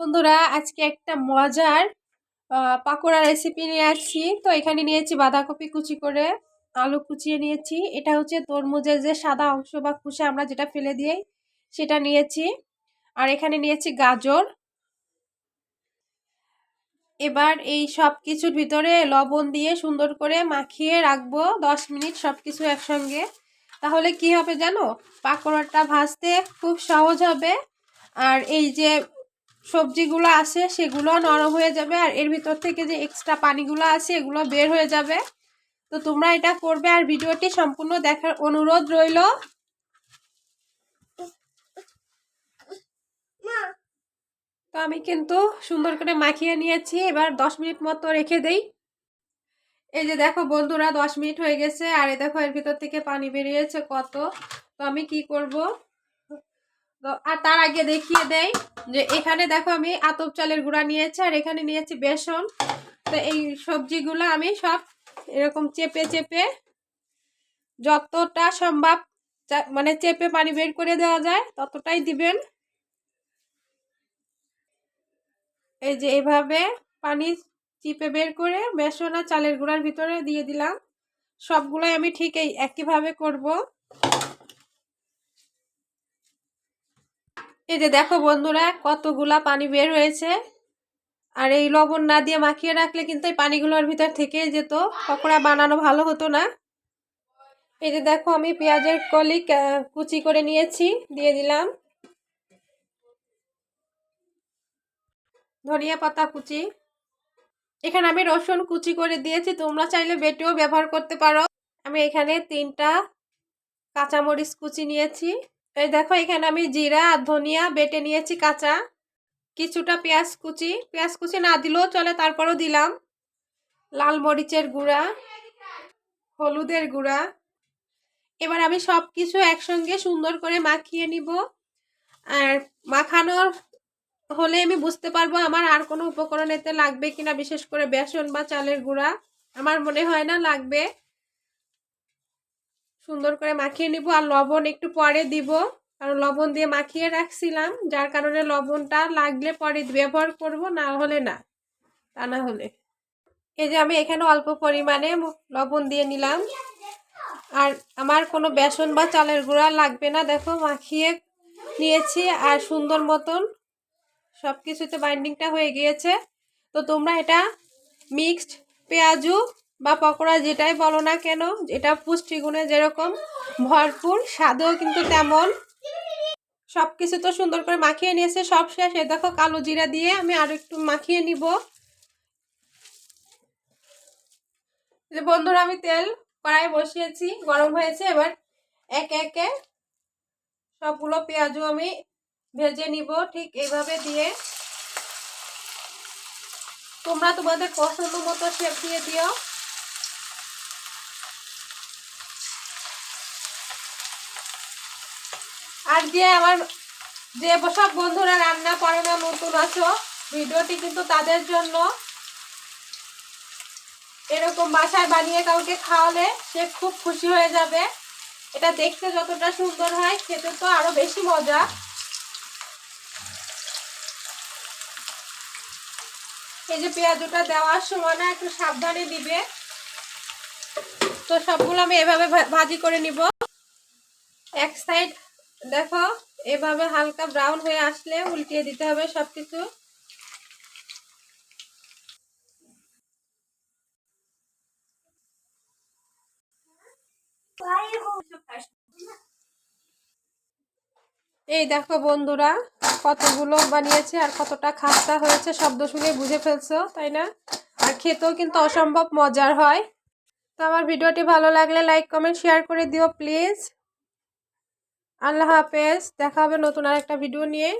বন্ধুরা, আজকে একটা মজার পাকোড়া রেসিপি নিয়ে আসছি। তো এখানে নিয়েছি বাঁধাকপি কুচি করে, আলু কুচিয়ে নিয়েছি। এটা হচ্ছে তরমুজের যে সাদা অংশ বা কুচে আমরা যেটা ফেলে দিই সেটা নিয়েছি। আর এখানে নিয়েছি গাজর। এবার এই সব কিছুর ভিতরে লবণ দিয়ে সুন্দর করে মাখিয়ে রাখব। দশ মিনিট সব কিছু একসঙ্গে। তাহলে কি হবে জানো? পাকোড়াটা ভাজতে খুব সহজ হবে। আর এই যে সবজিগুলো আছে, সেগুলো নরম হয়ে যাবে আর এর ভিতর থেকে যে এক্সট্রা পানিগুলো আছে, এগুলো বের হয়ে যাবে। তো তোমরা এটা করবে আর ভিডিওটি সম্পূর্ণ দেখার অনুরোধ রইল। তো আমি কিন্তু সুন্দর করে মাখিয়ে নিয়েছি, এবার দশ মিনিট মতো রেখে দেই। এই যে দেখো বন্ধুরা, দশ মিনিট হয়ে গেছে, আর এই দেখো এর ভিতর থেকে পানি বেরিয়েছে কত। তো আমি কি করব? তো, আর তার আগে দেখিয়ে দেই যে এখানে দেখো আমি আতপ চালের গুঁড়া নিয়েছি, আর এখানে নিয়েছি বেসন। তো এই সবজিগুলো আমি সব এরকম চেপে চেপে যতটা সম্ভব মানে চেপে পানি বের করে দেওয়া যায়, ততটাই দিবেন। এই যে এভাবে পানি চিপে বের করে বেসন আর চালের গুঁড়ার ভিতরে দিয়ে দিলাম। সবগুলোই আমি ঠিক এই একইভাবে করব। এই যে দেখো বন্ধুরা, কতগুলা পানি বের হয়েছে। আর এই লবণ না দিয়ে মাখিয়ে রাখলে কিন্তু এই পানিগুলোর ভিতর থেকে যেত। পকোড়া বানানো ভালো হতো না। এই যে দেখো, আমি পেঁয়াজের কলি কুচি করে নিয়েছি, দিয়ে দিলাম। ধনিয়া পাতা কুচি। এখানে আমি রসুন কুচি করে দিয়েছি। তোমরা চাইলে বেটেও ব্যবহার করতে পারো। আমি এখানে তিনটা কাঁচামরিচ কুচি নিয়েছি। এই দেখো এখানে আমি জিরা আর ধনিয়া বেটে নিয়েছি কাঁচা। কিছুটা পেঁয়াজ কুচি। পেঁয়াজ কুচি না দিলেও চলে, তারপরও দিলাম। লাল মরিচের গুঁড়া, হলুদের গুঁড়া। এবার আমি সব কিছু একসঙ্গে সুন্দর করে মাখিয়ে নিব। আর মাখানোর হলে আমি বুঝতে পারব আমার আর কোনো উপকরণ এতে লাগবে কিনা, বিশেষ করে বেসন বা চালের গুঁড়া। আমার মনে হয় না লাগবে। সুন্দর করে মাখিয়ে নিব আর লবণ একটু পরে দিব। কারণ লবণ দিয়ে মাখিয়ে রাখছিলাম, যার কারণে লবণটা লাগলে পরে ব্যবহার করব, না হলে না, তা না হলে। এই যে আমি এখানে অল্প পরিমাণে লবণ দিয়ে নিলাম। আর আমার কোনো বেসন বা চালের গুঁড়া লাগবে না, দেখো মাখিয়ে নিয়েছি আর সুন্দর মতন সব কিছুতে বাইন্ডিংটা হয়ে গিয়েছে। তো তোমরা এটা মিক্সড পেঁয়াজু বা পকোড়া যেটাই বলো না কেন, এটা পুষ্টিগুণে যেরকম ভরপুর, স্বাদেও কিন্তু তেমন। সব কিছু তো সুন্দর করে মাখিয়ে নিয়েছে, সব শেষ। দেখো কালো জিরা দিয়ে আমি আরও একটু মাখিয়ে নিব। যে বন্ধুরা, আমি তেল কড়াই বসিয়েছি, গরম হয়েছে। এবার একে একে সবগুলো পেঁয়াজও আমি ভেজে নিব, ঠিক এইভাবে দিয়ে। তোমরা তোমাদের পছন্দ মতো শেপ দিয়ে দিও। আর যে আমার যে সব বন্ধুরা রান্না করে না, নতুন আছো, ভিডিওটি কিন্তু তাদের জন্য। এরকম বাসায় বানিয়ে কাউকে খাওয়ালে সে খুব খুশি হয়ে যাবে। এটা দেখতে যতটা সুন্দর হয়, খেতে তো আরও বেশি মজা। এই যে পেঁয়াজটা দেওয়ার সময় না, একটু সাবধানে দিবে। তো সবগুলো আমি এভাবে ভাজি করে নিব। এক সাইড দেখো, এভাবে হালকা ব্রাউন হয়ে আসলে উল্টিয়ে দিতে হবে সব কিছু এই দেখো বন্ধুরা, কতগুলো বানিয়েছে আর কতটা খাস্তা হয়েছে শব্দ শুনে বুঝে ফেলছো, তাই না? আর খেতেও কিন্তু অসম্ভব মজার হয়। তো আমার ভিডিওটি ভালো লাগলে লাইক কমেন্ট শেয়ার করে দিও প্লিজ আল্লাহ হাফেজ দেখা হবে নতুন আর একটা ভিডিও নিয়ে।